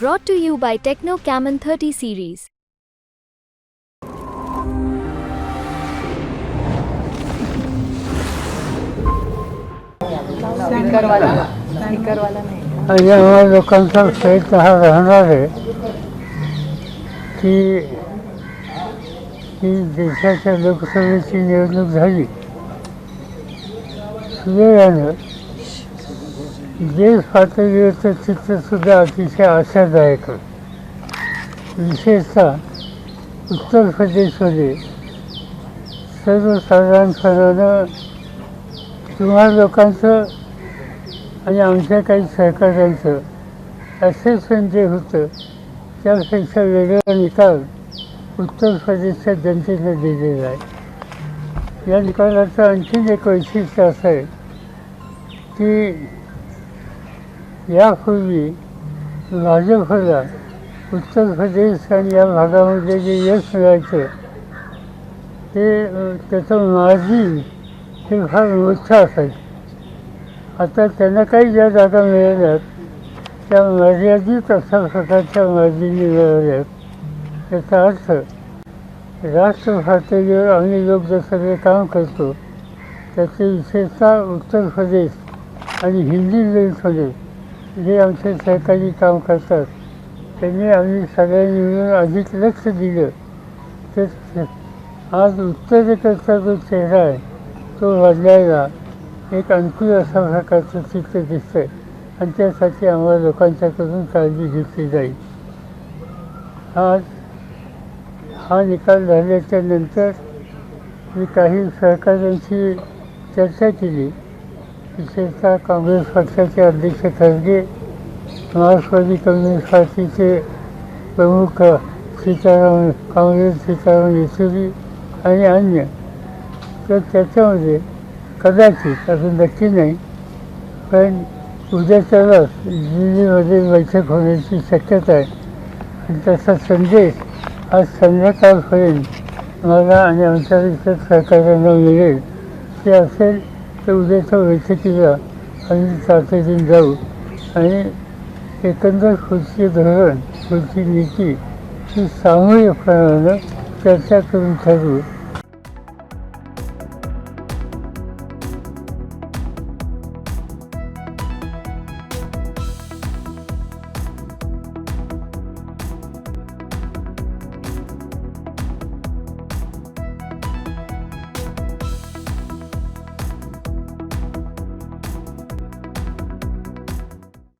Brought to you by Techno Camon 30 series. आम्हा लोकांचा प्रयत्न हा राहणार आहे की ही देशाच्या लोकसभेची निवडणूक झाली. सुदैवानं देश पातळीवरचं चित्रसुद्धा अतिशय आशादायक आहे. विशेषतः उत्तर प्रदेशमध्ये सर्वसाधारणपणानं तुम्हा लोकांचं आणि आमच्या काही सहकाऱ्यांचं असेसमेंट जे होतं त्यापेक्षा वेगळा निकाल उत्तर प्रदेशच्या जनतेने दिलेला आहे या निकालाचं आणखीन एक वैशिष्ट्य असं आहे की यापूर्वी भाजपला उत्तर प्रदेश आणि या भागामध्ये जे यश मिळायचं ते त्याचं मार्जिन हे फार मोठं असायचं. आता त्यांना काही ज्या जागा मिळाल्यात त्या मर्यादित अशा प्रकारच्या मार्जिनी मिळाल्यात. त्याचा अर्थ राष्ट्र पातळीवर आम्ही लोक जे सगळे काम करतो. त्याचे विशेषतः उत्तर प्रदेश आणि हिंदी प्रदेश जे आमचे सहकारी काम करतात त्यांनी आम्ही सगळ्यांनी मिळून अधिक लक्ष दिलं. तर आज उत्तरेकडचा जो चेहरा आहे तो वाढल्याला एक अनुकूल असा प्रकारचं चित्र दिसतं आणि त्यासाठी आम्हाला लोकांच्याकडून काळजी घेतली जाईल. आज हा निकाल झाल्याच्यानंतर मी काही सहकाऱ्यांशी चर्चा केली. विशेषतः काँग्रेस पक्षाचे अध्यक्ष खरगे मार्क्सवादी कम्युनिस्ट पार्टीचे प्रमुख सीताराम काँग्रेस सीताराम येचुरी आणि अन्य. तर त्याच्यामध्ये कदाचित असं नक्की नाही पण उद्याच्यालाच दिल्लीमध्ये बैठक होण्याची शक्यता आहे. आणि त्याचा संदेश आज संध्याकाळपर्यंत मला आणि आमच्या इतर सहकार्यांना मिळेल. ते असेल तर उद्याच्या बैठकीला आम्ही तातडीने जाऊ. आणि एकंदर खुर्ची धोरण खुर्ची नीती ही सामूहिकपणानं चर्चा करून ठरवू.